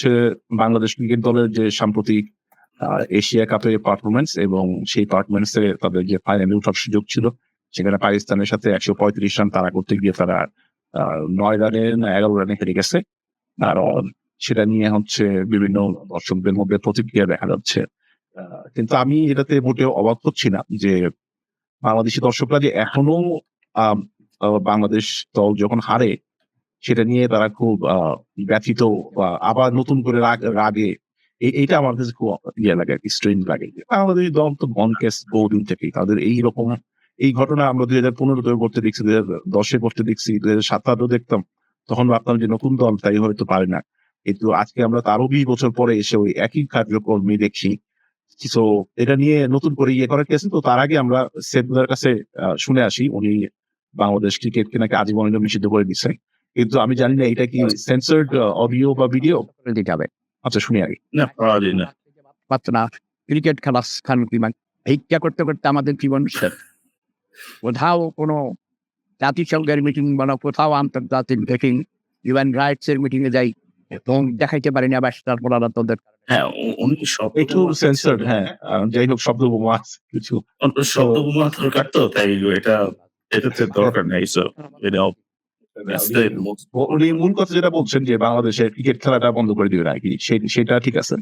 হচ্ছে বাংলাদেশ ক্রিকেট দলের যে সাম্প্রতিক এশিয়া কাপের পারফরমেন্স এবং সেই পারফরমেন্সে তাদের যে ফাইনালে ওঠার সুযোগ ছিল, সেখানে পাকিস্তানের সাথে একশো পঁয়ত্রিশ রান তারা করতে গিয়ে তারা নয় রানে না এগারো রানে হেরে গেছে। আর সেটা নিয়ে হচ্ছে বিভিন্ন দর্শকদের মধ্যে প্রতিক্রিয়া দেখা যাচ্ছে। কিন্তু আমি এটাতে মোটেও অবাক হচ্ছি না যে বাংলাদেশি দর্শকরা যে এখনও বাংলাদেশ দল যখন হারে সেটা নিয়ে তারা খুব ব্যথিত বা আবার নতুন করে রাগ, রাগে। এই- এইটা আমার কাছে খুব ইয়ে লাগে আর কি স্ট্রেঞ্জ লাগে। বাংলাদেশ দল তো বন কেস বহুদিন থেকে তাদের এই রকম, এই ঘটনা আমরা দুই হাজার পনেরোতে করতে দেখছি দুই হাজার দশে করতে দেখছি দুই হাজার সাতারও দেখতাম। তখন ভাবতাম যে নতুন দল, তাই হয়তো পারে না। কিন্তু আজকে আমরা তারও বিশ বছর পরে এসে ওই একই কার্যক্রমই দেখছি। তো এটা নিয়ে নতুন করে ইয়ে করার কেসে তো তার আগে আমরা সেফুলের কাছে শুনে আসি। উনি বাংলাদেশ ক্রিকেটকে নাকি আজীবনের জন্য নিষিদ্ধ করে দিচ্ছে কিন্তু আমি জানি না এটা কি সেন্সার্ড অডিও বা ভিডিও হবে আচ্ছা শুনি আগে। না পাওয়া যায় না। ক্রিকেট খেলা খান বিমান ভিক্ষা করতে করতে আমাদের জীবন শেষ। কোথাও কোনো জাতিসংঘের মিটিং বলো কোথাও আন্তর্জাতিক মিটিং হিউম্যান রাইটস এর মিটিং এ যাই এবং দেখাইতে পারিনি আবার তারপর আর তোদের হ্যাঁ উনি শব্দ একটু সেন্সার্ড হ্যাঁ। যাই হোক শব্দ বোমা কিছু। শব্দ বোমা দরকার তো তাই এটা এটাতে দরকার নেই সো উনি মূল কথা যেটা বলছেন যে বাংলাদেশের ক্রিকেট খেলাটা বন্ধ করে দিবে নাকি সেটা ঠিক আছে।